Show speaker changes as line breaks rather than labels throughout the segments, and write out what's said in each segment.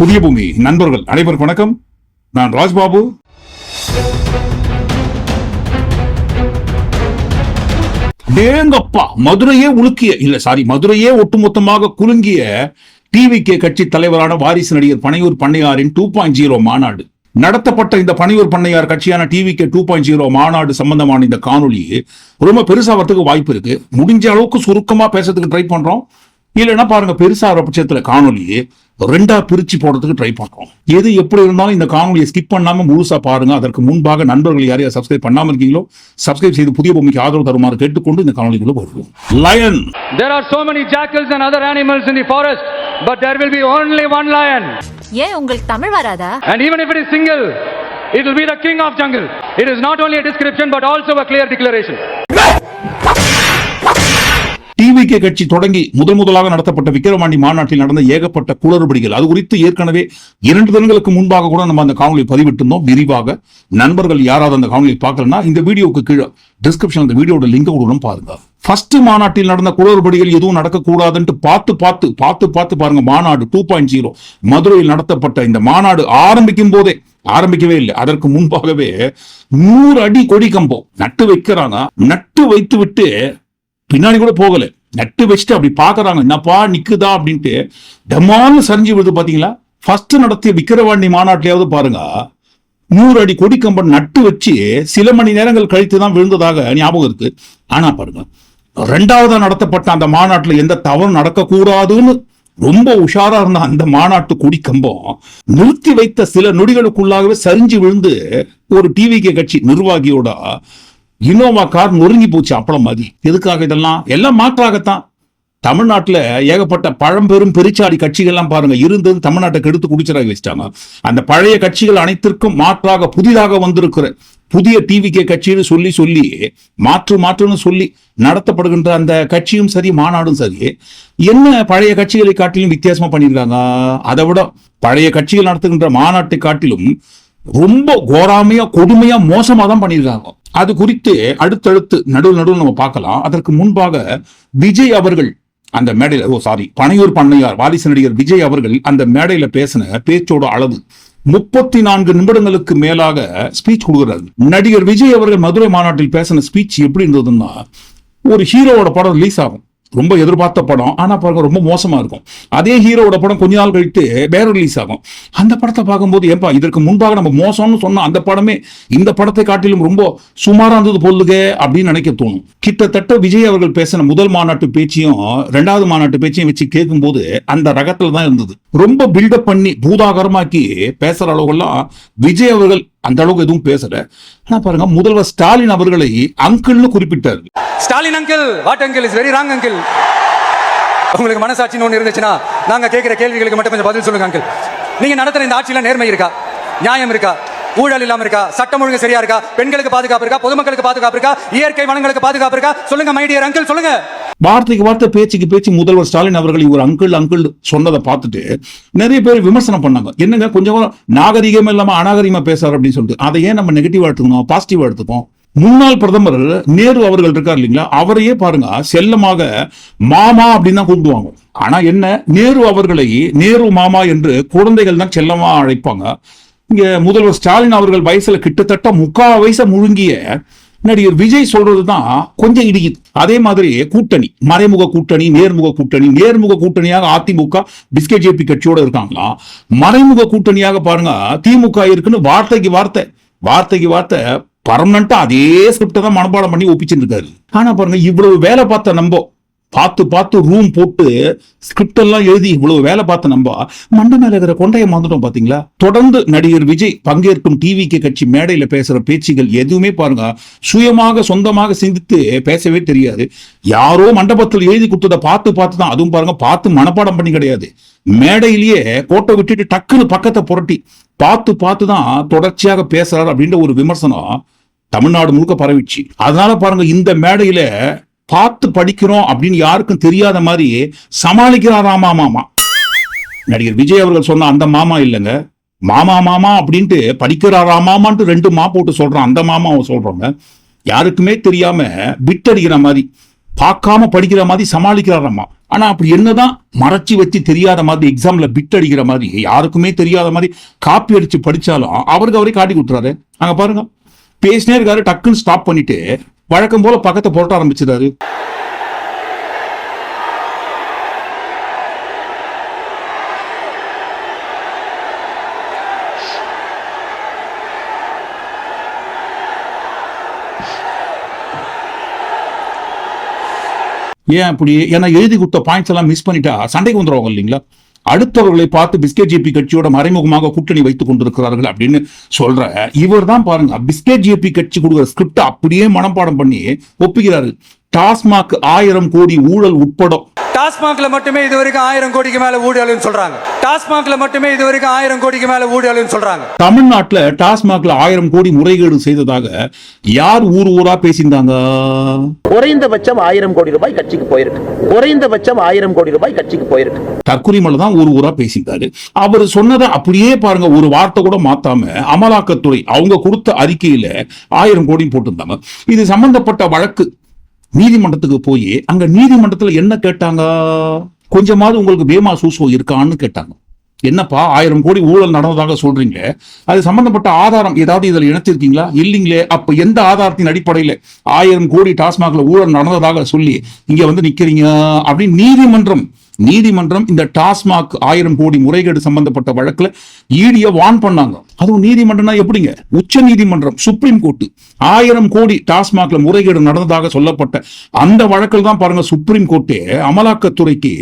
புதிய பூமி. நண்பர்கள் அனைவருக்கும் வணக்கம். நான் ராஜ்பாபு. டேங்கப்பா மதுரையே உலுக்கிய இல்ல சாரி மதுரையே ஒட்டுமொத்தமாக குலுங்கிய டிவி கே கட்சி தலைவரான வாரிசு நடிகர் பனையூர் பண்ணையாரின் டூ பாயிண்ட் ஜீரோ மாநாடு. நடத்தப்பட்ட இந்த பனையூர் பண்ணையார் கட்சியான TV K two point zero மாநாடு சம்பந்தமான இந்த காணொளி ரொம்ப பெருசா வரதுக்கு வாய்ப்பு இருக்கு. முடிஞ்ச அளவுக்கு சுருக்கமா பேசுறதுக்கு ட்ரை பண்றோம். இல்லைன்னா பாருங்க பெருசா வர பட்சத்துல காணொலி ரெண்டா பிரிச்சு போடுறதுக்கு ட்ரை பண்றோம் எது எப்படி இருந்தாலும் இந்த காணொலியை ஸ்கிப் பண்ணாம முழுசா பாருங்க அதற்கு முன்பாக நண்பர்கள் யாரையா சப்ஸ்கிரைப் பண்ணாம இருக்கீங்களோ சப்ஸ்கிரைப் செய்து புதிய பூமிக்கு ஆதரவு தருமாறு கேட்டுக்கொண்டு இந்த காணொலிக்குள்ள வருவோம் lion
There are so many jackals and other animals in the forest, but there will be only one lion.
ஏன் உங்களுக்கு தமிழ் வராதா
And even if it is single, it will be the king of jungle. It is not only a description, but also a clear declaration.
TVK கட்சி தொடங்கி முதல் முதலாக நடத்தப்பட்ட விக்கிரவாண்டி மாநாட்டில் நடந்த ஏகப்பட்ட குளறுபடிகள் அது குறித்து ஏற்கனவே இரண்டு தினங்களுக்கு முன்பாக கூட நம்ம அந்த காணொலி பதிவிட்டிருந்தோம். விரிவாக நண்பர்கள் யாராவது அந்த காணொலி பார்க்கலன்னா இந்த வீடியோக்கு கீழே டிஸ்கிரிப்ஷன் அந்த வீடியோட லிங்க் கூட பாருங்க. ஃபர்ஸ்ட் மாநாட்டில் நடந்த குளறுபடிகள் எதுவும் நடக்கக்கூடாதுன்ட்டு பார்த்து பார்த்து பார்த்து பார்த்து பாருங்க மாநாடு டூ பாயிண்ட் ஜீரோ மதுரையில் நடத்தப்பட்ட இந்த மாநாடு ஆரம்பிக்கும் போதே ஆரம்பிக்கவே இல்லை. அதற்கு முன்பாகவே நூறு அடி கொடி கம்பம் நட்டு வைக்கிறாங்க நட்டு வைத்து விட்டு பின்னாடி கூட போகல. நட்டு வச்சுட்டு அப்படி பாக்குறாங்க என்னப்பா நிக்குதா அப்படின்ட்டு டமான்னு சரிஞ்சு விழுது பாத்தீங்களா? ஃபர்ஸ்ட் நடத்திய விக்கிரவாண்டி மாநாட்டிலேயாவது பாருங்க. நூறு அடி கொடி கம்பம் நட்டு வச்சு சில மணி நேரங்கள் கழித்து தான் விழுந்ததாக ஞாபகம் இருக்கு. ஆனா பாருங்க ரெண்டாவதா நடத்தப்பட்ட அந்த மாநாட்டுல எந்த தவறும் நடக்கக்கூடாதுன்னு ரொம்ப உஷாரா இருந்த அந்த மாநாட்டு கொடி கம்பம் நிறுத்தி வைத்த சில நொடிகளுக்குள்ளாகவே சரிஞ்சு விழுந்து ஒரு டிவிகே கட்சி நிர்வாகியோட இனோவா கார் நொறுங்கி போச்சு அப்பளம் மாதிரி. எதுக்காக இதெல்லாம்? எல்லாம் மாற்றாகத்தான். தமிழ்நாட்டில் ஏகப்பட்ட பழம்பெரும் பெருச்சாடி கட்சிகள்லாம் பாருங்க இருந்தது தமிழ்நாட்டை கெடுத்து குடிச்சராக வச்சிட்டாங்க. அந்த பழைய கட்சிகள் அனைத்திற்கும் மாற்றாக புதிதாக வந்திருக்கிற புதிய டிவிகே கட்சின்னு சொல்லி சொல்லி மாற்று மாற்றுன்னு சொல்லி நடத்தப்படுகின்ற அந்த கட்சியும் சரி மாநாடும் சரி என்ன பழைய கட்சிகளை காட்டிலும் வித்தியாசமா பண்ணியிருக்காங்க? அதை விட பழைய கட்சிகள் நடத்துகின்ற மாநாட்டை காட்டிலும் ரொம்ப கோராமையா கொடுமையா மோசமா தான் பண்ணியிருக்காங்க. அது குறித்து அடுத்தடுத்து நடுவு நடுவில் நம்ம பார்க்கலாம். அதற்கு முன்பாக விஜய் அவர்கள் அந்த மேடையில ஓ சாரி பனையூர் பண்ணையார் வாரிசு நடிகர் விஜய் அவர்கள் அந்த மேடையில பேசின பேச்சோட அளவு முப்பத்தி நான்கு நிமிடங்களுக்கு மேலாக ஸ்பீச் கொடுக்குறாரு. நடிகர் விஜய் அவர்கள் மதுரை மாநாட்டில் பேசின ஸ்பீச் எப்படி இருந்ததுன்னா ஒரு ஹீரோவோட படம் ரிலீஸ் ஆகும். ரொம்ப எதிர்பார்த்த படம். ஆனால் பாருங்க ரொம்ப மோசமாக இருக்கும். அதே ஹீரோவோட படம் கொஞ்ச நாள் கழித்து வேற ரிலீஸ் ஆகும். அந்த படத்தை பார்க்கும்போது ஏன்பா இதற்கு முன்பாக நம்ம மோசம்னு சொன்ன அந்த படமே இந்த படத்தை காட்டிலும் ரொம்ப சுமாராக இருந்தது போலுக அப்படின்னு நினைக்க தோணும். கிட்டத்தட்ட விஜய் அவர்கள் பேசின முதல் மாநாட்டு பேச்சையும் ரெண்டாவது மாநாட்டு பேச்சையும் வச்சு கேட்கும்போது அந்த ரகத்தில் தான் இருந்தது. ரொம்ப பில்டப் பண்ணி பூதாகரமாக்கி பேசுகிற அளவுகள்லாம் விஜய் அவர்கள் அந்த அளவுக்கு எதுவும் பேசல. ஆனா பாருங்க முதல்வர் ஸ்டாலின் அவர்களை அங்கிள்னு குறிப்பிட்டார்.
Stalin uncle what uncle is very wrong uncle உங்களுக்கு மனசாட்சின்னு ஒன்று இருந்துச்சுன்னா நாங்க கேட்கிற கேள்விகளுக்கு மட்டும் கொஞ்சம் பதில் சொல்லுங்க அங்கிள் நீங்க நடத்துற இந்த ஆட்சியில நேர்மை இருக்கா? நியாயம் இருக்கா? ஊழல் இல்லாம இருக்கா? சட்டம் ஒழுங்கு சரியா இருக்கா? பெண்களுக்கு பாதுகாப்பு இருக்கா? பொதுமக்களுக்கு பாதுகாப்பு இருக்கா? இயற்கை வளங்களுக்கு பாதுகாப்பு இருக்கா? சொல்லுங்க மைடியர் அங்கிள் சொல்லுங்க.
வார்த்தைக்கு வார்த்தை பேச்சுக்கு பேச்சு முதல்வர் ஸ்டாலின் அவர்கள் இவர் அங்கிள் அங்கிள் சொன்னதை பார்த்துட்டு நிறைய பேர் விமர்சனம் பண்ணாங்க. என்னங்க கொஞ்சம் நாகரிகம் இல்லாம அநாகரிகமா பேசுறாரு அப்படின்னு சொல்லிட்டு. அதை ஏன் நம்ம நெகட்டிவா எடுத்துக்கணும்? பாசிட்டிவா எடுத்துப்போம். முன்னாள் பிரதமர் நேரு அவர்கள் இருக்கார் இல்லைங்களா? அவரையே பாருங்க செல்லமாக மாமா அப்படின்னு தான் கூப்பிடுவாங்க. ஆனா என்ன நேரு அவர்களை நேரு மாமா என்று குழந்தைகள் தான் செல்லமா அழைப்பாங்க. இங்க முதல்வர் ஸ்டாலின் அவர்கள் வயசுல கிட்டத்தட்ட முக்கால் வயசை முழுங்கிய நடிகர் விஜய் சொல்றதுதான் கொஞ்சம் இடிக்குது அதே மாதிரி கூட்டணி மறைமுக கூட்டணி நேர்முக கூட்டணி நேர்முக கூட்டணியாக அதிமுக பிஸ்கெட் ஜேபி கட்சியோட இருக்காங்களா? மறைமுக கூட்டணியாக பாருங்க திமுக இருக்குன்னு வார்த்தைக்கு வார்த்தை வார்த்தைக்கு வார்த்தை பர்மனண்டா அதே ஸ்கிரிப்டை தான் மனப்பாடம் பண்ணி ஒப்பிச்சுட்டு இருக்காரு. ஆனா பாருங்க இவ்வளவு வேலை பார்த்த நம்ப பார்த்து பார்த்து ரூம் போட்டு ஸ்கிரிப்ட் எல்லாம் எழுதி இவ்வளவு வேலை பார்த்த நம்ம மண்டை மேல இருக்கிற கொண்டைய மாந்துட்டோம் பாத்தீங்களா? தொடர்ந்து நடிகர் விஜய் பங்கேற்கும் டிவிக்கு கட்சி மேடையில பேசுற பேச்சுகள் எதுவுமே பாருங்க சுயமாக சொந்தமாக சிந்தித்து பேசவே தெரியாது. யாரோ மண்டபத்தில் எழுதி கொடுத்ததை பார்த்து பார்த்து தான் அதுவும் பாருங்க பார்த்து மனப்பாடம் பண்ணி கிடையாது. மேடையிலேயே கோட்டை விட்டுட்டு டக்குன்னு பக்கத்தை புரட்டி பார்த்து பார்த்து தான் தொடர்ச்சியாக பேசுறாரு அப்படின்ற ஒரு விமர்சனம் தமிழ்நாடு முழுக்க பரவிச்சு அதனால பாருங்க இந்த மேடையில பார்த்து படிக்கிறோம் அப்படின்னு யாருக்கும் தெரியாத மாதிரி சமாளிக்கிறாராமா மாமா? நடிகர் விஜய் அவர்கள் சொன்ன அந்த மாமா இல்லைங்க. மாமா மாமா அப்படின்ட்டு படிக்கிறாராமாமான்ட்டு ரெண்டு மா போட்டு சொல்றான். அந்த மாமா அவன் சொல்றாங்க. யாருக்குமே தெரியாம பிட் அடிக்கிற மாதிரி பார்க்காம படிக்கிற மாதிரி சமாளிக்கிறாராம்மா ஆனா அப்படி என்னதான் மறைச்சு வச்சு தெரியாத மாதிரி எக்ஸாம்ல பிட் அடிக்கிற மாதிரி யாருக்குமே தெரியாத மாதிரி காப்பி அடிச்சு படிச்சாலும் அவருக்கு அவரே காட்டி கொடுத்துறாரு. அங்க பாருங்க. பேசினே இருக்காரு டக்குன்னு ஸ்டாப் பண்ணிட்டு வழக்கம் போல பக்கத்தை புரட்ட ஆரம்பிச்சிட்டாரு. ஏன் அப்படி? ஏன்னா எழுதி கொடுத்த பாயிண்ட்ஸ் எல்லாம் மிஸ் பண்ணிட்டா சண்டைக்கு வந்துடுவாங்க இல்லைங்களா? அடுத்தவர்களை பார்த்து பிஸ்கெட் ஜேபி கட்சியோட மறைமுகமாக கூட்டணி வைத்துக் கொண்டிருக்கிறார்கள் அப்படின்னு சொல்ற இவர் தான் பாருங்க. பிஸ்கெட் ஜேபி கட்சி கொடுக்குற ஸ்கிரிப்ட் அப்படியே மனப்பாடம் பண்ணி ஒப்புகிறாரு. டாஸ்மாக் ஆயிரம் கோடி ஊழல் உட்பட
டாஸ்மாக்ல மட்டுமே இது வரைக்கும் ஆயிரம் கோடிக்கு மேல ஊழல்னு சொல்றாங்க. டாஸ்மாக்ல மட்டுமே இது வரைக்கும் ஆயிரம் கோடிக்கு மேல ஊழல்னு சொல்றாங்க.
தமிழ்நாட்டுல டாஸ்மாக்ல ஆயிரம் கோடி முறைகேடு செய்ததாக யார் ஊர் ஊரா பேசியிருந்தாங்க?
குறைந்தபட்சம் ஆயிரம் கோடி ரூபாய் கட்சிக்கு போயிருக்கு. குறைந்தபட்சம் ஆயிரம் கோடி ரூபாய் கட்சிக்கு போயிருக்கு.
தற்குறிமலை தான் ஒரு ஊரா பேசியிருந்தாரு அவர் சொன்னதை அப்படியே பாருங்க ஒரு வார்த்தை கூட மாத்தாம அமலாக்கத்துறை அவங்க கொடுத்த அறிக்கையில ஆயிரம் கோடி போட்டிருந்தாங்க. இது சம்பந்தப்பட்ட வழக்கு. நீதிமன்றத்துக்கு போய் அங்க நீதிமன்றத்துல என்ன கேட்டாங்க? கொஞ்சமாவது உங்களுக்கு பேமா சூசோ இருக்கான்னு கேட்டாங்க. என்னப்பா ஆயிரம் கோடி ஊழல் நடந்ததாக சொல்றீங்க அது சம்பந்தப்பட்ட ஆதாரம் ஏதாவது இதில் இணைச்சிருக்கீங்களா இல்லைங்களே அப்ப எந்த ஆதாரத்தின் அடிப்படையில ஆயிரம் கோடி டாஸ்மாக்ல ஊழல் நடந்ததாக சொல்லி இங்க வந்து நிக்கிறீங்க? அப்படின்னு நீதிமன்றம் நீதிமன்றம் இந்த டாஸ்மாக் ஆயிரம் கோடி முறைகேடு சம்பந்தப்பட்ட வழக்குல ஈடிய வான் பண்ணாங்க. அதுவும் நீதிமன்றம்னா எப்படிங்க? உச்ச நீதிமன்றம் சுப்ரீம் கோர்ட் ஆயிரம் கோடி டாஸ்மாக்ல முறைகேடு நடந்ததாக சொல்லப்பட்ட அந்த வழக்கில் தான் பாருங்க சுப்ரீம் கோர்ட்டே அமலாக்கத்துறைக்கு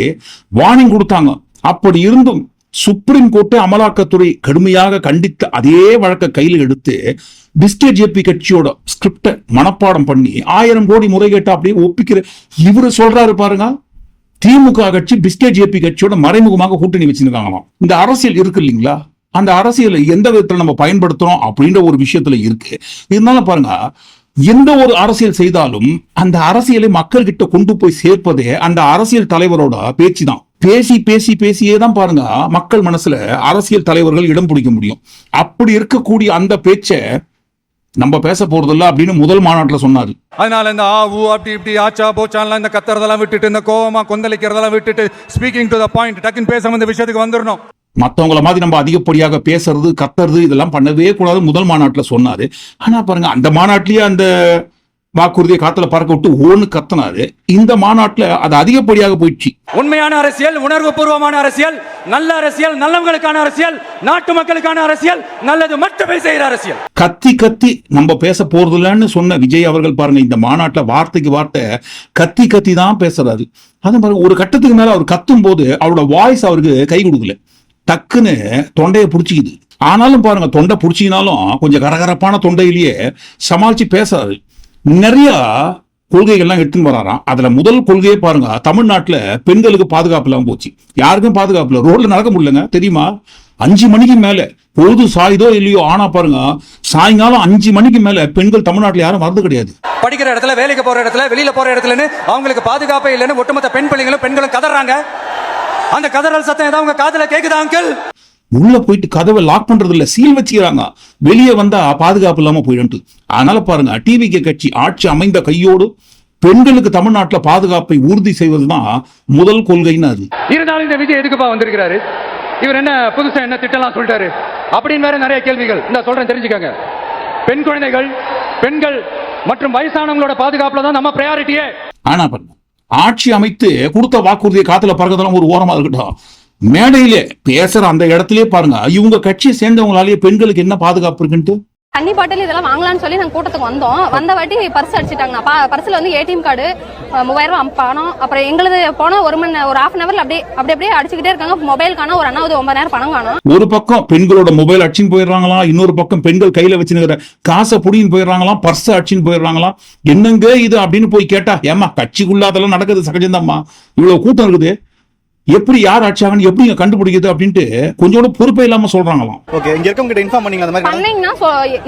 வார்னிங் கொடுத்தாங்க. அப்படி இருந்தும் சுப்ரீம் கோர்ட்டு அமலாக்கத்துறை கடுமையாக கண்டித்த அதே வழக்கை கையில் எடுத்து பிஸ்கெட் ஜேபி கட்சியோட ஸ்கிரிப்ட மனப்பாடம் பண்ணி ஆயிரம் கோடி முறைகேட்டை அப்படியே ஒப்பிக்கிற இவரு சொல்றாரு பாருங்க. திமுக கட்சி பிஸ்கே ஜேபி கட்சியோட மறைமுகமாக கூட்டணி வச்சிருக்காங்களாம். இந்த அரசியல் இருக்கு இல்லைங்களா? அந்த அரசியலை எந்த விதத்துல நம்ம பயன்படுத்துறோம் அப்படின்ற ஒரு விஷயத்துல இருக்கு. இருந்தாலும் பாருங்க எந்த ஒரு அரசியல் செய்தாலும் அந்த அரசியலை மக்கள் கிட்ட கொண்டு போய் சேர்ப்பதே அந்த அரசியல் தலைவரோட பேச்சு தான் பேசி பேசி பேசியே தான் பாருங்க மக்கள் மனசுல அரசியல் தலைவர்கள் இடம் பிடிக்க முடியும். அப்படி இருக்கக்கூடிய அந்த பேச்சை நம்ம பேச போறதில்ல அப்படின்னு முதல் மாநாட்டுல சொன்னாரு.
அதனால இந்த ஆ ஊ அப்படி இப்படி ஆச்சா போச்சான்லாம் இந்த கத்துறதெல்லாம் விட்டுட்டு இந்த கோவமா கொந்தளிக்கிறதெல்லாம் விட்டுட்டு ஸ்பீக்கிங் டு த பாயிண்ட் டக்குன்னு பேச வந்த விஷயத்துக்கு வந்துடணும்
மத்தவங்கள மாதிரி நம்ம அதிகப்படியாக பேசுறது கத்துறது இதெல்லாம் பண்ணவே கூடாது முதல் மாநாட்டுல சொன்னாரு. ஆனா பாருங்க அந்த மாநாட்டிலேயே அந்த வாக்குறுதியை காத்துல பறக்க விட்டு ஓன்னு கத்துனாரு. இந்த மாநாட்டுல அது அதிகப்படியாக போயிடுச்சு.
உண்மையான அரசியல் உணர்வு பூர்வமான அரசியல் நல்ல அரசியல் நல்லவங்களுக்கான அரசியல் நாட்டு மக்களுக்கான அரசியல் நல்லது மட்டுமே செய்யற அரசியல்.
கத்தி கத்தி நம்ம பேச போறதில்லன்னு சொன்ன விஜய் அவர்கள் பாருங்க இந்த மாநாட்டுல வார்த்தைக்கு வார்த்தை கத்தி கத்தி தான் பேசுறாரு. அது பாருங்க ஒரு கட்டத்துக்கு மேல அவர் கத்தும் போது அவரோட வாய்ஸ் அவருக்கு கை கொடுக்கல. டக்குன்னு தொண்டையை பிடிச்சிக்குது. ஆனாலும் பாருங்க தொண்டை பிடிச்சிக்கினாலும் கொஞ்சம் கரகரப்பான தொண்டையிலேயே சமாளிச்சு பேசுறாரு. நிறைய கொள்கைகள்லாம் எடுத்துன்னு வராராம். அதுல முதல் கொள்கையே பாருங்க தமிழ்நாட்டுல பெண்களுக்கு பாதுகாப்பு இல்லாம போச்சு. யாருக்கும் பாதுகாப்பு இல்லை. ரோட்ல நடக்க முடியலங்க தெரியுமா? அஞ்சு மணிக்கு மேல பொழுது சாயுதோ இல்லையோ ஆனா பாருங்க சாயங்காலம் அஞ்சு மணிக்கு மேல பெண்கள் தமிழ்நாட்டுல யாரும் வரது கிடையாது.
படிக்கிற இடத்துல வேலைக்கு போற இடத்துல வெளியில போற இடத்துலன்னு அவங்களுக்கு பாதுகாப்பே இல்லைன்னு ஒட்டுமொத்த பெண் பிள்ளைங்களும் பெண்களும் கதறாங்க. அந்த கதறல் சத்தம் ஏதாவது உங்க காதுல கேக்குதா அங்கிள்
உள்ள போயிட்டு கதவை லாக் பண்றது இல்ல சீல் வச்சுக்கிறாங்க. வெளியே வந்தா பாதுகாப்பு இல்லாம போயிடும்ட்டு. அதனால பாருங்க டிவிகே கட்சி ஆட்சி அமைந்த கையோடு பெண்களுக்கு தமிழ்நாட்டுல பாதுகாப்பை உறுதி செய்வதுதான் முதல் கொள்கைன்னு அது.
இருந்தாலும் இந்த விஜய் எதுக்குப்பா வந்திருக்கிறாரு? இவர் என்ன புதுசா என்ன திட்டம்லாம் சொல்லிட்டாரு? அப்படின்னு வேற நிறைய கேள்விகள். இந்த சொல்றேன் தெரிஞ்சுக்கங்க. பெண் குழந்தைகள் பெண்கள் மற்றும் வயசானவங்களோட பாதுகாப்புல தான் நம்ம ப்ரையாரிட்டியே
ஆனா பாருங்க ஆட்சி அமைத்து கொடுத்த வாக்குறுதியை காத்துல பறக்கதெல்லாம் ஒரு ஓரமா இருக்கட்டும். மேடையிலே பேசுற அந்த இடத்திலே பாருங்க. இவங்க கட்சியை சேர்ந்தவங்களாலேயே பெண்களுக்கு என்ன பாதுகாப்பு இருக்குன்ட்டு?
தண்ணி பாட்டில் இதெல்லாம் வாங்கலாம்னு சொல்லி நாங்கள் கூட்டத்துக்கு வந்தோம். வந்த வாட்டி பர்ஸ் அடிச்சிட்டாங்க. பர்ஸில் வந்து ஏடிஎம் கார்டு மூவாயிரம் ரூபாய் பணம் அப்புறம் எங்களுது போன ஒரு மணி ஒரு ஹாஃப் அன் ஹவர்ல அப்படியே அப்படி அப்படியே அடிச்சுக்கிட்டே இருக்காங்க. மொபைல் காணோம். ஒரு அண்ணாவது ஒன்பதாயிரம் பணம் காணோம்.
ஒரு பக்கம் பெண்களோட மொபைல் அடிச்சுன்னு போயிடுறாங்களாம் இன்னொரு பக்கம் பெண்கள் கையில வச்சுருக்கிற காசை புடின்னு போயிடுறாங்களாம் பர்ஸ் அடிச்சுன்னு போயிடுறாங்களாம் என்னங்க இது அப்படின்னு போய் கேட்டா ஏமா கட்சிக்குள்ள அதெல்லாம் நடக்குது சகஜம்தாம்மா. இவ்வளவு கூட்டம் இருக்குது. எப்படி யார் எப்படி இங்க கண்டுபிடிக்குது அப்படின்ட்டு கொஞ்சோட பொறுப்பே இல்லாம சொல்றாங்களாம்.
ஓகே இங்க இருக்கவங்க கிட்ட இன்ஃபார்ம் பண்ணீங்க அந்த மாதிரி
பண்ணீங்கன்னா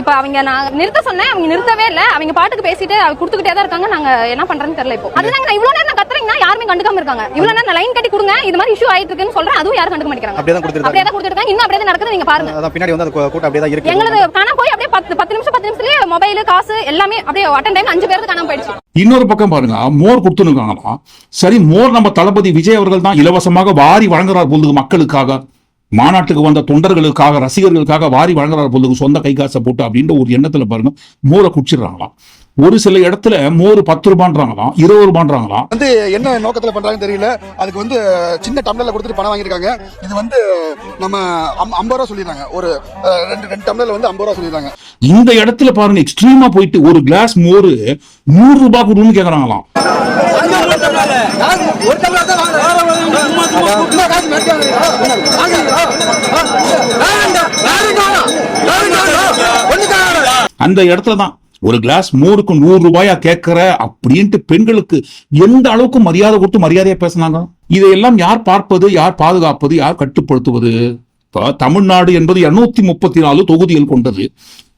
இப்ப அவங்க நான் நிறுத்த சொன்னேன் அவங்க நிறுத்தவே இல்ல. அவங்க பாட்டுக்கு பேசிட்டு அவங்க கொடுத்துக்கிட்டே தான் இருக்காங்க. நாங்க என்ன பண்றதுன்னு தெரியல இப்போ. அதுதாங்க நான் இவ்வளவு நேரம் நான் கத்துறீங்கன்னா யாருமே கண்டுக்காம இருக்காங்க. இவ்வளவு நேரம் லைன் கட்டி கொடுங்க இது மாதிரி இஷ்யூ ஆயிட்டு இருக்குன்னு சொல்றேன். அதுவும் யாரும் கண்டுக்க மாட்டேங்கிறாங்க.
அப்படியே தான் கொடுத்துருக்காங்க.
அப்படியே தான் கொடுத்துருக்காங்க இன்னும் அப்படியே தான் நடக்குது நீங்க பாருங்க.
அதான் பின்னாடி வந்து அந்த கூட்டம் அப்படியே தான் இருக்கு.
எங்களது காணாம போய் அப்படியே பத்து பத்து நிமிஷம் பத்து நிமிஷத்துலயே மொபைல் காசு எல்லாமே அப்படியே அட்டன் டைம் அஞ்சு பேருக்கு காணாம போயிடுச்சு.
இன்னொரு பக்கம் பாருங்க மோர் கொடுத்துருக்காங்களாம் சரி மோர் நம்ம தளபதி விஜய் அவர்கள் தான் இலவசமாக வாரி வழங்குறார் பொழுது மக்களுக்காக மாநாட்டுக்கு வந்த தொண்டர்களுக்காக ரசிகர்களுக்காக வாரி வழங்குறார் பொழுது சொந்த கை காசை போட்டு அப்படின்ற ஒரு எண்ணத்துல பாருங்க மோரை குடிச்சிடுறாங்களாம். ஒரு சில இடத்துல மோர் பத்து ரூபான்றாங்களாம் இருபது ரூபான்றாங்களாம்.
வந்து என்ன நோக்கத்துல பண்றாங்கன்னு தெரியல. அதுக்கு வந்து சின்ன டம்ளர்ல கொடுத்துட்டு பணம் வாங்கியிருக்காங்க. இது வந்து நம்ம ஐம்பது ரூபா சொல்லிடுறாங்க. ஒரு ரெண்டு ரெண்டு டம்ளர்ல வந்து ஐம்பது ரூபா சொல்லிடுறாங்க.
இந்த இடத்துல பாருங்க எக்ஸ்ட்ரீமா போயிட்டு ஒரு கிளாஸ் மோர் நூறு ரூபாய் கொடுன்னு கேக்குறாங்களாம். அந்த இடத்துல தான் ஒரு கிளாஸ் மோருக்கு நூறு ரூபாயா கேட்கிற அப்படின்ட்டு பெண்களுக்கு எந்த அளவுக்கு மரியாதை கொடுத்து மரியாதையா பேசுனாங்க இதையெல்லாம் யார் பார்ப்பது யார் பாதுகாப்பது யார் கட்டுப்படுத்துவது இப்ப தமிழ்நாடு என்பது இருநூத்தி முப்பத்தி நாலு தொகுதிகள் கொண்டது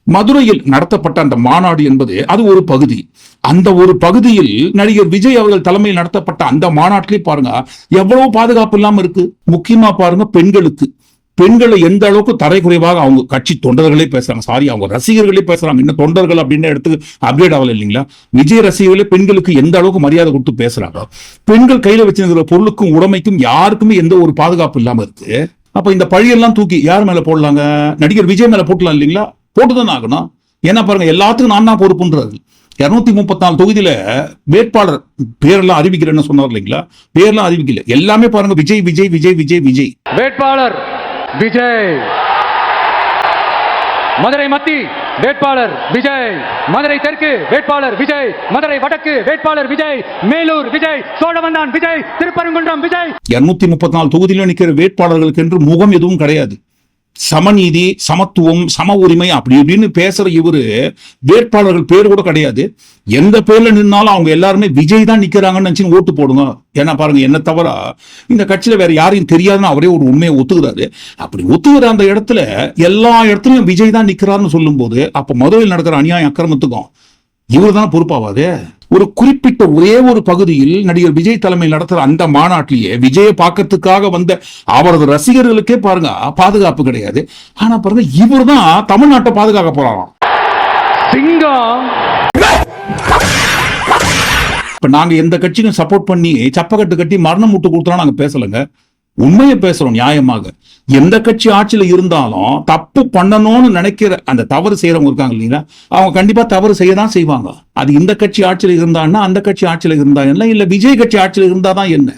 மதுரையில் நடத்தப்பட்ட அந்த மாநாடு என்பது அது ஒரு பகுதி. அந்த ஒரு பகுதியில் நடிகர் விஜய் அவர்கள் தலைமையில் நடத்தப்பட்ட அந்த மாநாட்டிலே பாருங்க எவ்வளவு பாதுகாப்பு இல்லாம இருக்கு. முக்கியமா பாருங்க பெண்களுக்கு. பெண்களை எந்த அளவுக்கு தரைக்குறைவாக அவங்க கட்சி தொண்டர்களே பேசுறாங்க. சாரி அவங்க ரசிகர்களே பேசுறாங்க. இன்னும் தொண்டர்கள் அப்படின்னு எடுத்து அப்டேட் ஆகல இல்லைங்களா? விஜய் ரசிகர்களே பெண்களுக்கு எந்த அளவுக்கு மரியாதை கொடுத்து பேசுறாங்க? பெண்கள் கையில வச்சிருக்கிற பொருளுக்கும் உடைமைக்கும் யாருக்குமே எந்த ஒரு பாதுகாப்பு இல்லாம இருக்கு. அப்ப இந்த பழியெல்லாம் தூக்கி யார் மேல போடலாங்க? நடிகர் விஜய் மேல போட்டலாம் இல்லைங்களா? போட்டுதானே ஆகணும். ஏன்னா பாருங்க எல்லாத்துக்கும் நான் தான் பொறுப்புன்றாரு. இருநூத்தி முப்பத்தி நாலு தொகுதியில வேட்பாளர் பேரெல்லாம் அறிவிக்கிறேன்னு சொன்னார் இல்லைங்களா? பேர்லாம் அறிவிக்கல. எல்லாமே பாருங்க விஜய் விஜய் விஜய் விஜய் விஜய்.
வேட்பாளர் விஜய். மதுரை மத்தி வேட்பாளர் விஜய். மதுரை தெற்கு வேட்பாளர் விஜய். மதுரை வடக்கு வேட்பாளர் விஜய். மேலூர் விஜய். சோழவந்தான் விஜய். திருப்பரங்குன்றம் விஜய்.
இருநூத்தி முப்பத்தி நாலு தொகுதியில நிக்கிற வேட்பாளர்களுக்கு என்று முகம் எதுவும் கிடையாது. சமநீதி சமத்துவம் சம உரிமை அப்படி இப்படின்னு பேசுற இவரு வேட்பாளர்கள் பேர் கூட கிடையாது. எந்த பேர்ல நின்னாலும் அவங்க எல்லாருமே விஜய் தான் நிக்கிறாங்கன்னு நினைச்சு ஓட்டு போடுங்க. ஏன்னா பாருங்க என்ன தவிர இந்த கட்சியில வேற யாரையும் தெரியாதுன்னு அவரே ஒரு உண்மையை ஒத்துக்கிறாரு. அப்படி ஒத்துக்கிற அந்த இடத்துல எல்லா இடத்துலயும் விஜய் தான் நிக்கிறாருன்னு சொல்லும் போது அப்ப மதுரையில் நடக்கிற அநியாயம் அக்கிரமத்துக்கும் இவர் தான் பொறுப்பாவாது ஒரு குறிப்பிட்ட ஒரே ஒரு பகுதியில் நடிகர் விஜய் தலைமையில் நடத்துற அந்த மாநாட்டிலேயே விஜயை பார்க்கறதுக்காக வந்த அவரது ரசிகர்களுக்கே பாருங்க பாதுகாப்பு கிடையாது. ஆனா பாருங்க இவர் தான் தமிழ்நாட்டை பாதுகாக்க போறாராம்.
சிங்கம்!
இப்ப நாங்க எந்த கட்சிக்கும் சப்போர்ட் பண்ணி சப்பக்கட்டு கட்டி மரணம் முட்டு கொடுத்தோம் நாங்க பேசலங்க. உண்மையை பேசுறோம் நியாயமாக. எந்த கட்சி ஆட்சியில இருந்தாலும் தப்பு பண்ணணும்னு நினைக்கிற அந்த தவறு செய்யறவங்க இருக்காங்க இல்லைங்களா? அவங்க கண்டிப்பா தவறு செய்ய தான் செய்வாங்க. அது இந்த கட்சி ஆட்சியில இருந்தான்னா அந்த கட்சி ஆட்சியில இருந்தா என்ன? இல்ல விஜய் கட்சி ஆட்சியில இருந்தாதான் என்ன?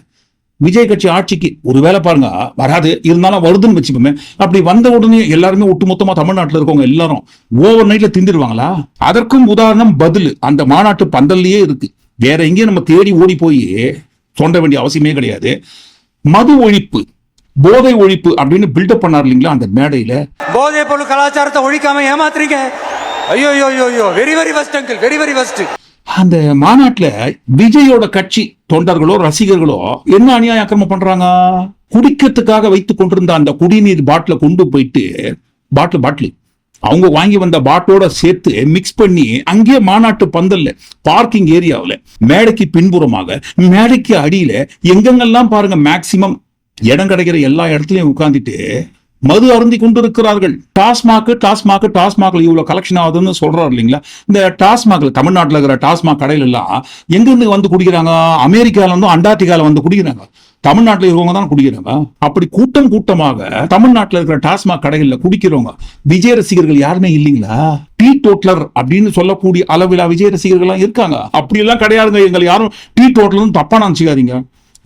விஜய் கட்சி ஆட்சிக்கு ஒருவேளை பாருங்க வராது. இருந்தாலும் வருதுன்னு வச்சுக்கோமே. அப்படி வந்த உடனே எல்லாருமே ஒட்டுமொத்தமா தமிழ்நாட்டுல இருக்கவங்க எல்லாரும் ஓவர் நைட்ல திண்டிடுவாங்களா அதற்கும் உதாரணம் பதில். அந்த மாநாட்டு பந்தல்லையே இருக்கு. வேற எங்கேயும் நம்ம தேடி ஓடி போய் தோண்ட வேண்டிய அவசியமே கிடையாது. மது ஒழிப்பு போதை ஒழிப்பு அப்படின்னு பில்டப் பண்ணார் இல்லைங்களா அந்த மேடையில?
போதை பொருள் கலாச்சாரத்தை ஒழிக்காம ஏமாத்துறீங்க? ஐயோ ஐயோ very very first uncle very very first
அந்த மாநாட்டுல விஜயோட கட்சி தொண்டர்களோ ரசிகர்களோ என்ன அநியாய அக்கிரமம் பண்றாங்க? குடிக்கிறதுக்காக வைத்துக் கொண்டிருந்த அந்த குடிநீர் பாட்டில கொண்டு போயிட்டு பாட்டில் பாட்டில் அவங்க வாங்கி வந்த பாட்டோட சேர்த்து மிக்ஸ் பண்ணி அங்கேயே மாநாட்டு பந்தல்ல பார்க்கிங் ஏரியாவில் மேடைக்கு பின்புறமாக மேடைக்கு அடியில எங்கெங்கெல்லாம் பாருங்க மேக்சிமம் இடம் கிடைக்கிற எல்லா இடத்துலயும் உட்காந்துட்டு மது அருந்தி கொண்டிருக்கிறார்கள். டாஸ்மாக் டாஸ்மாக் டாஸ்மாக்ல இவ்வளவு கலெக்ஷன் ஆகுதுன்னு சொல்றாரு இல்லைங்களா? இந்த டாஸ்மாக்ல தமிழ்நாட்டில் இருக்கிற டாஸ்மாக் கடையில எல்லாம் எங்க வந்து குடிக்கிறாங்க? அமெரிக்கால இருந்தும் அண்டார்டிகால வந்து குடிக்கிறாங்க. தமிழ்நாட்டுல இருக்கவங்க தான் குடிக்கிறாங்க அப்படி கூட்டம் கூட்டமாக தமிழ்நாட்டுல இருக்கிற டாஸ்மாக் கடைகளில் குடிக்கிறவங்க விஜய் ரசிகர்கள் யாருமே இல்லைங்களா? டீ டோட்லர் அப்படின்னு சொல்லக்கூடிய அளவில் விஜய் ரசிகர்கள் எல்லாம் இருக்காங்க. அப்படி எல்லாம் கிடையாதுங்க எங்களை யாரும் டீ டோட்லர்னு தப்பா நினச்சிக்காதீங்க.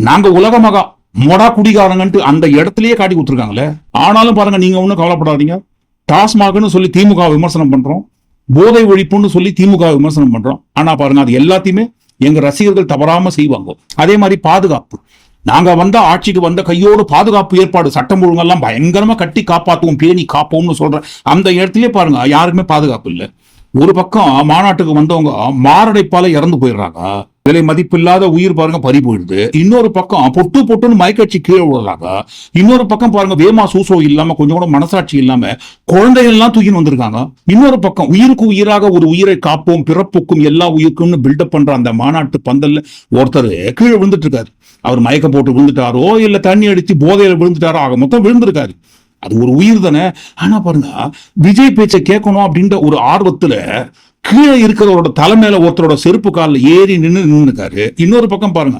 நாங்கள் உலகமாக மொடா குடிகாரங்கன்ட்டு அந்த இடத்துலயே காட்டி கொடுத்துருக்காங்களே. ஆனாலும் பாருங்க நீங்க ஒன்றும் கவலைப்படாதீங்க. டாஸ்மாக்னு சொல்லி திமுக விமர்சனம் பண்றோம். போதை ஒழிப்புன்னு சொல்லி திமுக விமர்சனம் பண்றோம். ஆனா பாருங்க அது எல்லாத்தையுமே எங்க ரசிகர்கள் தவறாம செய்வாங்க. அதே மாதிரி பாதுகாப்பு. நாங்க வந்த ஆட்சிக்கு வந்த கையோடு பாதுகாப்பு ஏற்பாடு சட்டம் ஒழுங்கெல்லாம் பயங்கரமா கட்டி காப்பாற்றுவோம் பேணி காப்போம்னு சொல்ற அந்த இடத்துலயே பாருங்க யாருக்குமே பாதுகாப்பு இல்லை. ஒரு பக்கம் மாநாட்டுக்கு வந்தவங்க மாரடைப்பால இறந்து போயிடுறாங்க. விலை மதிப்பில்லாத உயிர் பாருங்க பறி போயிடுது. இன்னொரு பக்கம் பொட்டு பொட்டுன்னு மயக்கட்சி கீழே விடுறாங்க இன்னொரு பக்கம் பாருங்க வேமா சூசோ இல்லாம கொஞ்சம் கூட மனசாட்சி இல்லாம குழந்தைகள் எல்லாம் தூக்கின்னு வந்திருக்காங்க. இன்னொரு பக்கம் உயிருக்கு உயிராக ஒரு உயிரை காப்போம் பிறப்புக்கும் எல்லா உயிருக்கும்னு பில்டப் பண்ற அந்த மாநாட்டு பந்தல்ல ஒருத்தர் கீழே விழுந்துட்டு இருக்காரு. அவர் மயக்க போட்டு விழுந்துட்டாரோ இல்லை தண்ணி அடித்து போதையில் விழுந்துட்டாரோ ஆக மொத்தம் விழுந்திருக்காரு. அது ஒரு உயிர் தானே. ஆனா பாருங்க விஜய் பேச்சை கேட்கணும் அப்படின்ற ஒரு ஆர்வத்துல கீழே இருக்கிறவரோட தலைமையில ஒருத்தரோட செருப்பு காலில் ஏறி நின்று நின்றுக்காரு இன்னொரு பக்கம் பாருங்க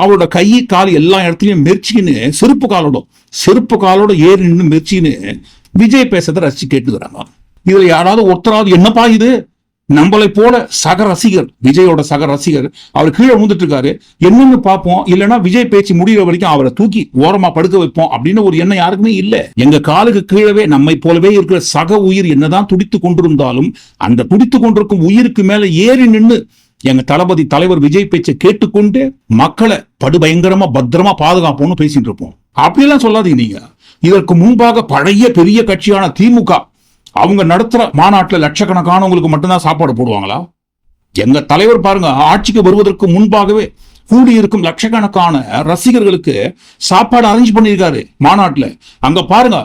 அவரோட கை கால் எல்லா இடத்துலையும் மெர்ச்சின்னு செருப்பு காலோட செருப்பு காலோட ஏறி நின்று மெர்ச்சின்னு விஜய் பேசுறதை ரசிச்சு கேட்டுக்கிறாங்க. இதுல யாராவது ஒருத்தராவது என்னப்பா இது? நம்மளை போல சக ரசிகர் விஜயோட சக ரசிகர் அவர் கீழே விழுந்துட்டு இருக்காரு என்னன்னு பார்ப்போம். இல்லைன்னா விஜய் பேச்சு முடிகிற வரைக்கும் அவரை தூக்கி ஓரமா படுக்க வைப்போம் அப்படின்னு ஒரு எண்ணம் யாருக்குமே இல்ல. எங்க காலுக்கு கீழவே நம்மை போலவே இருக்கிற சக உயிர் என்னதான் துடித்து கொண்டிருந்தாலும் அந்த துடித்து கொண்டிருக்கும் உயிருக்கு மேல ஏறி நின்னு எங்க தளபதி தலைவர் விஜய் பேச்சை கேட்டுக்கொண்டு மக்களை படுபயங்கரமா பத்திரமா பாதுகாப்போம்னு பேசிட்டு இருப்போம். அப்படிலாம் சொல்லாதீங்க. நீங்க இதற்கு முன்பாக பழைய பெரிய கட்சியான திமுக அவங்க நடத்துற மாநாட்டில் லட்சக்கணக்கானவங்களுக்கு மட்டும்தான் சாப்பாடு போடுவாங்களா? எங்க தலைவர் பாருங்க ஆட்சிக்கு வருவதற்கு முன்பாகவே கூடியிருக்கும் லட்சக்கணக்கான ரசிகர்களுக்கு சாப்பாடு அரேஞ்ச் பண்ணியிருக்காரு மாநாட்டில். அங்க பாருங்க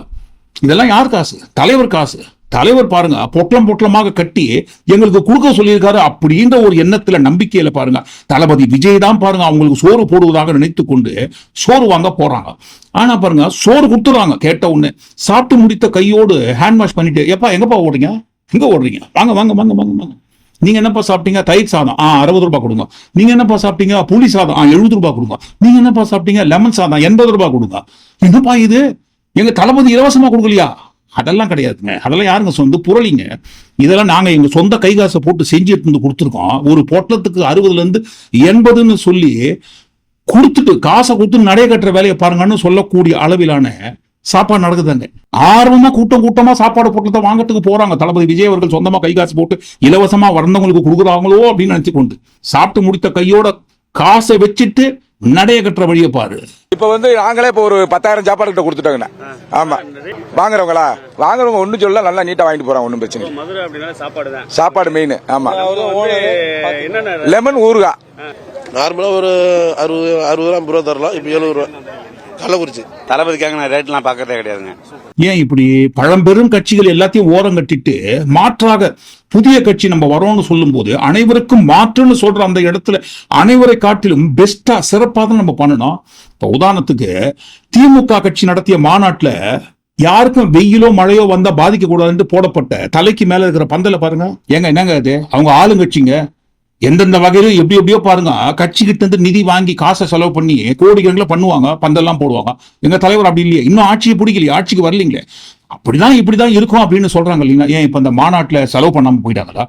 இதெல்லாம் யார் காசு? தலைவர் காசு. தலைவர் பாருங்க பொட்டலம் பொட்டலமாக கட்டி எங்களுக்கு கொடுக்க சொல்லியிருக்காரு அப்படின்ற ஒரு எண்ணத்துல நம்பிக்கையில பாருங்க. தளபதி விஜய் தான் பாருங்க அவங்களுக்கு சோறு போடுவதாக நினைத்து கொண்டு சோறு வாங்க போறாங்க. ஆனா பாருங்க சோறு கொடுத்துறாங்க கேட்ட உடனே. சாப்பிட்டு முடித்த கையோடு ஹேண்ட் வாஷ் பண்ணிட்டு எப்பா எங்கப்பா ஓடுறீங்க? எங்க ஓடுறீங்க? வாங்க வாங்க வாங்க வாங்க வாங்க. நீங்க என்னப்பா சாப்பிட்டீங்க? தயிர் சாதம். ஆ அறுபது ரூபாய் கொடுங்க. நீங்க என்னப்பா சாப்பிட்டீங்க? புளி சாதம். ஆ எழுபது ரூபாய் கொடுங்க. நீங்க என்னப்பா சாப்பிட்டீங்க? லெமன் சாதம். எண்பது ரூபாய் கொடுங்க. என்னப்பா இது? எங்க தளபதி இலவசமா கொடுக்கலையா? அதெல்லாம் கிடையாதுங்க. அதெல்லாம் யாருங்க சொந்த புரளிங்க. இதெல்லாம் நாங்கள் எங்கள் சொந்த கை காசை போட்டு செஞ்சுட்டு இருந்து வந்து கொடுத்துருக்கோம். ஒரு பொட்டலத்துக்கு அறுபதுலேருந்து எண்பதுன்னு சொல்லி கொடுத்துட்டு காசை கொடுத்து நடைய கட்டுற வேலையை பாருங்கன்னு சொல்லக்கூடிய அளவிலான சாப்பாடு நடக்குதுங்க. ஆர்வமா கூட்டம் கூட்டமா சாப்பாடு பொட்டலத்தை வாங்கறதுக்கு போறாங்க. தளபதி விஜய் அவர்கள் சொந்தமா கை காசு போட்டு இலவசமா வந்தவங்களுக்கு கொடுக்குறாங்களோ அப்படின்னு நினைச்சு கொண்டு சாப்பிட்டு முடித்த கையோட காசை வச்சுட்டு நடைய கட்டுற வழியை பாரு.
இப்ப வந்து நாங்களே இப்ப ஒரு பத்தாயிரம் சாப்பாடு கிட்ட கொடுத்துட்டோங்கண்ணா ஆமா. வாங்குறவங்களா? வாங்குறவங்க ஒண்ணும் சொல்ல நல்லா நீட்டா வாங்கிட்டு போறாங்க ஒண்ணும் பிரச்சனை இல்லை.
மதுரை அப்படின்னா சாப்பாடு தான்.
சாப்பாடு மெயின் ஆமா. லெமன் ஊறுகாய்.
நார்மலாக ஒரு அறுபது அறுபது ரூபா ஐம்பது ரூபா தரலாம் இப்போ எழுபது ரூபா. கள்ளக்குறிச்சி
தளபதிக்காக நான் ரேட்லாம் பார்க்கறதே கிடையாதுங்க.
ஏன் இப்படி பழம்பெரும் கட்சிகள் எல்லாத்தையும் ஓரம் கட்டிட்டு மாற்றாக புதிய கட்சி நம்ம வரோம்னு சொல்லும்போது அனைவருக்கும் மாற்றுன்னு சொல்ற அந்த இடத்துல அனைவரை காட்டிலும் பெஸ்டா சிறப்பா தான் நம்ம பண்ணணும். இப்ப உதாரணத்துக்கு திமுக கட்சி நடத்திய மாநாட்டுல யாருக்கும் வெயிலோ மழையோ வந்தா பாதிக்க கூடாதுன்னு போடப்பட்ட தலைக்கு மேல இருக்கிற பந்தல பாருங்க. ஏங்க என்னங்க அது? அவங்க ஆளுங்கட்சிங்க. எந்தெந்த வகையிலும் எப்படி எப்படியோ பாருங்க கட்சி கிட்ட இருந்து நிதி வாங்கி காசை செலவு பண்ணி கோடிக்கணக்கில் பண்ணுவாங்க பந்தெல்லாம் போடுவாங்க. எங்க தலைவர் அப்படி இல்லையே. இன்னும் ஆட்சியை பிடிக்கலையே ஆட்சிக்கு வரலீங்களே. அப்படிதான் இப்படிதான் இருக்கும் அப்படின்னு சொல்றாங்க இல்லைங்களா? ஏன் இப்ப இந்த மாநாட்டில் செலவு பண்ணாம போயிட்டாங்களா?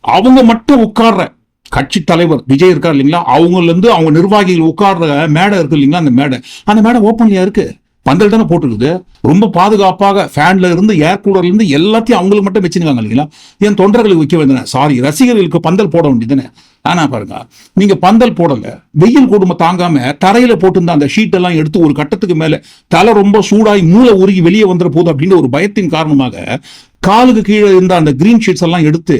அவங்க மட்டும் உட்கார்ற கட்சி தலைவர் விஜய் இருக்கார் இல்லைங்களா? அவங்கலேருந்து அவங்க நிர்வாகிகள் உட்கார்ற மேடை இருக்கு இல்லைங்களா? அந்த மேடை. அந்த மேடை ஓப்பன்லையா இருக்குது பந்தல் தானே போட்டுருக்குது? ரொம்ப பாதுகாப்பாக ஃபேன்ல இருந்து ஏர் கூலர்ல இருந்து எல்லாத்தையும் அவங்களுக்கு மட்டும் வச்சிருக்காங்க இல்லைங்களா? என் தொண்டர்களுக்கு வைக்க வேண்டியது சாரி ரசிகர்களுக்கு பந்தல் போட வேண்டியதுன்னு ஆனா பாருங்க நீங்க பந்தல் போடல வெயில் கொடுமை தாங்காம தரையில போட்டிருந்த அந்த ஷீட் எல்லாம் எடுத்து ஒரு கட்டத்துக்கு மேல தலை ரொம்ப சூடாய் மூளை உருகி வெளியே வந்துட போகுது அப்படின்ற ஒரு பயத்தின் காரணமாக காலுக்கு கீழே இருந்த அந்த கிரீன் ஷீட்ஸ் எல்லாம் எடுத்து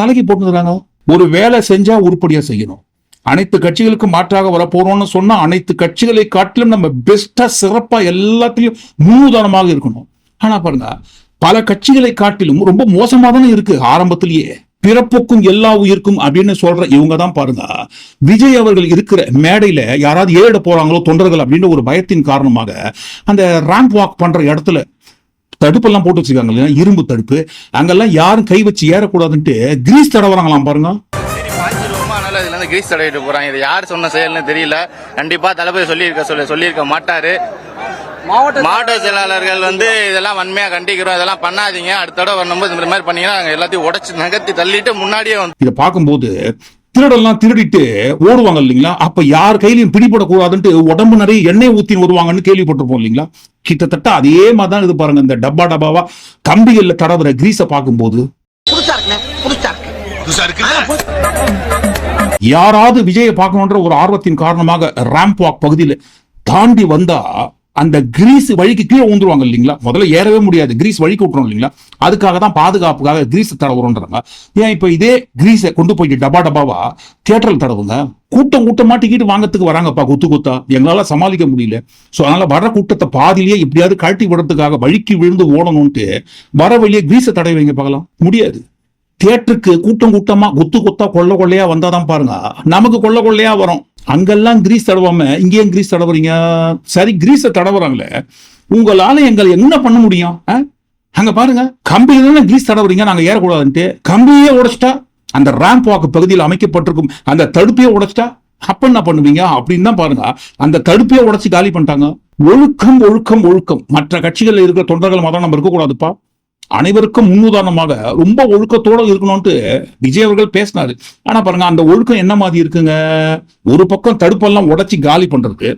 தலைக்கு போட்டுருக்காங்க ஒரு வேலை செஞ்சா உருப்படியா செய்யணும். அனைத்து கட்சிகளுக்கும் மாற்றாக வரப்போறோம்னு சொன்னா அனைத்து கட்சிகளை காட்டிலும் நம்ம பெஸ்டா சிறப்பா எல்லாத்திலையும் முன்னுதாரணமாக இருக்கணும். ஆனா பாருங்க பல கட்சிகளை காட்டிலும் ரொம்ப மோசமா தானே இருக்கு ஆரம்பத்திலேயே. பிறப்புக்கும் எல்லா உயிருக்கும் அப்படின்னு சொல்ற இவங்க தான் பாருங்க. விஜய் அவர்கள் இருக்கிற மேடையில யாராவது ஏறிட போறாங்களோ தொண்டர்கள் அப்படின்னு ஒரு பயத்தின் காரணமாக அந்த ரேம்ப் வாக் பண்ற இடத்துல தடுப்பெல்லாம் போட்டு வச்சிருக்காங்க இல்லையா? இரும்பு தடுப்பு. அங்கெல்லாம் யாரும் கை வச்சு ஏறக்கூடாதுன்ட்டு கிரீஸ் தடவுறாங்களாம் பாருங்க.
இருந்து கிரீஸ் தடவிட்டு போறாங்க. இது யார் சொன்ன செயல்னு தெரியல. கண்டிப்பா தளபதி சொல்லியிருக்க சொல்ல சொல்லியிருக்க மாட்டாரு. மாவட்ட செயலாளர்கள் வந்து இதெல்லாம் வன்மையா கண்டிக்கிறோம். இதெல்லாம் பண்ணாதீங்க. அடுத்த தடவை வரும்போது இந்த மாதிரி பண்ணீங்கன்னா நாங்க எல்லாத்தையும் உடைச்சு நகர்த்தி தள்ளிட்டு முன்னாடியே வந்து
இதை பார்க்கும்போது திருடெல்லாம் திருடிட்டு ஓடுவாங்க இல்லைங்களா? அப்ப யார் கையிலையும் பிடிபடக்கூடாதுன்ட்டு உடம்பு நிறைய எண்ணெய் ஊத்தி வருவாங்கன்னு கேள்விப்பட்டிருப்போம் இல்லைங்களா? கிட்டத்தட்ட அதே மாதிரி தான் இது பாருங்க. இந்த டப்பா டப்பாவா கம்பிகள்ல தடவுற கிரீஸை பார்க்கும்போது
புதுசா இருக்குண்ணே புதுசா இருக்கு.
யாராவது விஜயை பார்க்கணுன்ற ஒரு ஆர்வத்தின் காரணமாக ரேம்ப் வாக் பகுதியில் தாண்டி வந்தா அந்த கிரீஸ் வழிக்கு கீழே ஊந்துருவாங்க இல்லைங்களா? முதல்ல ஏறவே முடியாது. கிரீஸ் வழிக்கு விட்டுறோம் இல்லைங்களா? அதுக்காக தான் பாதுகாப்புக்காக கிரீஸ் தடவுறோன்றாங்க ஏன் இப்போ இதே கிரீஸை கொண்டு போய் டபா டபாவா தியேட்டரில் தடவுங்க? கூட்டம் கூட்டமா டிக்கெட் வாங்கறதுக்கு வராங்கப்பா குத்து குத்தா. எங்களால சமாளிக்க முடியல. ஸோ அதனால வர கூட்டத்தை பாதிலேயே எப்படியாவது கழட்டி விடுறதுக்காக வழிக்கு விழுந்து ஓடணும்ட்டு வர வழியே கிரீஸை தடவை வைங்க பார்க்கலாம். முடியாது. தியேட்டருக்கு கூட்டம் கூட்டமா குத்து குத்தா கொள்ள கொள்ளையா வந்தாதான் பாருங்க. நமக்கு கொள்ள கொள்ளையா வரும். அங்கெல்லாம் கிரீஸ் தடவாம இங்கேயும் கிரீஸ் தடவுறீங்க? சரி கிரீஸை தடவுறாங்களே. உங்களால எங்களை என்ன பண்ண முடியும்? ஆ? அங்க பாருங்க. கம்பியில தானே கிரீஸ் தடவுறீங்க நாங்க ஏறக்கூடாதுன்ட்டு. கம்பியே உடைச்சிட்டா அந்த ரேம்ப் வாக்கு பகுதியில் அமைக்கப்பட்டிருக்கும் அந்த தடுப்பையே உடைச்சிட்டா அப்ப என்ன பண்ணுவீங்க? அப்படின்னு தான் பாருங்க. அந்த தடுப்பையே உடைச்சு காலி பண்ணிட்டாங்க. ஒழுக்கம் ஒழுக்கம் ஒழுக்கம். மற்ற கட்சிகளில் இருக்கிற தொண்டர்கள் மதம் நம்ம இருக்கக்கூடாதுப்பா. அனைவருக்கும் முன்னுதாரணமாக ரொம்ப ஒழுக்கத்தோட இருக்கணும்ட்டு விஜய் அவர்கள் பேசினாரு. ஆனா பாருங்க அந்த ஒழுக்கம் என்ன மாதிரி இருக்குங்க? ஒரு பக்கம் தடுப்பெல்லாம் உடைச்சு காலி பண்றது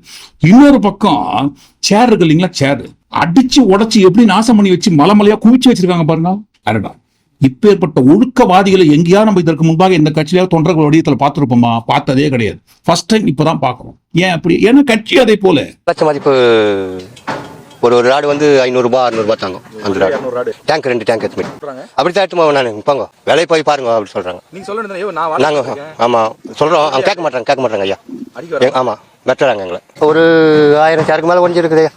இன்னொரு பக்கம் சேர் இருக்கு இல்லைங்களா சேர் அடிச்சு உடைச்சு எப்படி நாசம் பண்ணி வச்சு மலை மலையா குவிச்சு வச்சிருக்காங்க பாருங்க. அரடா இப்பேற்பட்ட ஒழுக்கவாதிகளை எங்கேயா நம்ம இதற்கு முன்பாக இந்த கட்சியில தொண்டர்கள் வடிவத்தில் பார்த்துருப்போமா? பார்த்ததே கிடையாது. ஃபர்ஸ்ட் டைம் இப்பதான் பாக்குறோம் ஏன் அப்படி? ஏன்னா கட்சி அதே போல.
மதிப்பு ஒரு ஒரு ராடு வந்து ஐநூறுரூபா அறுநூறுபா தாங்கும். அந்த ராடு. டேங்க் ரெண்டு டேங்க் எடுத்து அப்படி தான் எடுத்துமா நான். போங்க. வேலையை போய் பாருங்க அப்படி சொல்றாங்க.
நீங்க சொல்லணும் ஐயோ நான்
நாங்க ஆமா. சொல்றோம். அவங்க கேட்க மாட்டாங்க கேட்க மாட்டாங்க ஐயா. எங்க- ஆமா. வெட்டுறாங்க எங்களை. ஒரு ஆயிரம் சேருக்கு மேல ஒழிஞ்சிருக்குது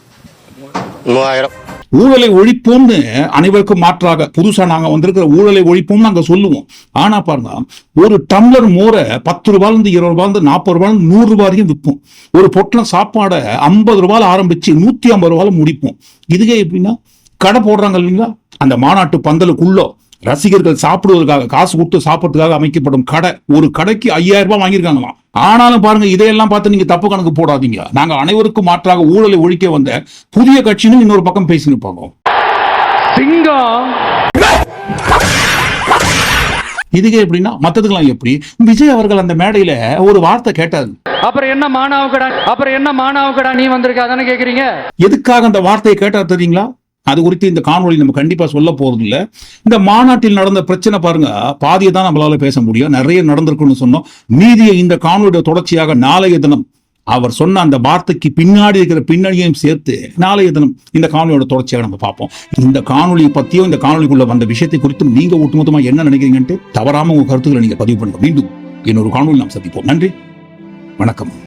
மூவாயிரம்.
ஊழலை ஒழிப்போம்னு அனைவருக்கும் மாற்றாக புதுசா நாங்க வந்திருக்கிற ஊழலை ஒழிப்போம்னு நாங்க சொல்லுவோம். ஆனா பாருங்க ஒரு டம்ளர் மோரை பத்து ரூபாயில இருந்து இருபது ரூபாயில இருந்து நாற்பது ரூபாயில இருந்து நூறு ரூபாய் வரைக்கும் விற்போம். ஒரு பொட்டலம் சாப்பாடை ஐம்பது ரூபாயில ஆரம்பிச்சு நூத்தி ஐம்பது ரூபாயில முடிப்போம். இதுக்கே எப்படின்னா கடை போடுறாங்க இல்லைங்களா? அந்த மாநாட்டு பந்தலுக்குள்ளோ ரசிகர்கள் சாப்பிடுவதற்காக காசு கொடுத்து சாப்பிடுறதுக்காக அமைக்கப்படும் கடை ஒரு கடைக்கு ஐயாயிரம் ரூபாய் வாங்கியிருக்காங்களாம். ஆனாலும் பாருங்க இதையெல்லாம் பார்த்து நீங்க தப்பு கணக்கு போடாதீங்க. நாங்க அனைவருக்கும் மாற்றாக ஊழலை ஒழிக்க வந்த புதிய கட்சின்னு இன்னொரு பக்கம் பேசி நிற்பாங்க.
சிங்கம்!
இதுக்கே எப்படின்னா மத்ததுக்கெல்லாம் எப்படி? விஜய் அவர்கள் அந்த மேடையில ஒரு வார்த்தை கேட்டாரு.
அப்புறம் என்ன மானாவுக்கடா அப்புறம் என்ன மானாவுக்கடா நீ வந்திருக்க? அதானே கேக்குறீங்க?
எதுக்காக அந்த வார்த்தையை கேட்டார் தெரியுங்களா? அது குறித்து இந்த காணொலி நம்ம கண்டிப்பா சொல்ல போகிறது இல்லை இந்த மாநாட்டில் நடந்த பிரச்சனை பாருங்க பாதியை தான் நம்மளால பேச முடியும். நிறைய நடந்திருக்குன்னு சொன்னோம். மீதியை இந்த காணொலியோட தொடர்ச்சியாக நாளைய தினம் அவர் சொன்ன அந்த வார்த்தைக்கு பின்னாடி இருக்கிற பின்னணியையும் சேர்த்து நாளைய தினம் இந்த காணொலியோட தொடர்ச்சியாக நம்ம பார்ப்போம். இந்த காணொலியை பத்தியும் இந்த காணொலிக்குள்ள வந்த விஷயத்தை குறித்தும் நீங்க ஒட்டுமொத்தமாக என்ன நினைக்கிறீங்கன்ட்டு தவறாம உங்கள் கருத்துக்களை நீங்கள் பதிவு பண்ணுங்க. மீண்டும் இன்னொரு காணொலி நாம் சந்திப்போம். நன்றி. வணக்கம்.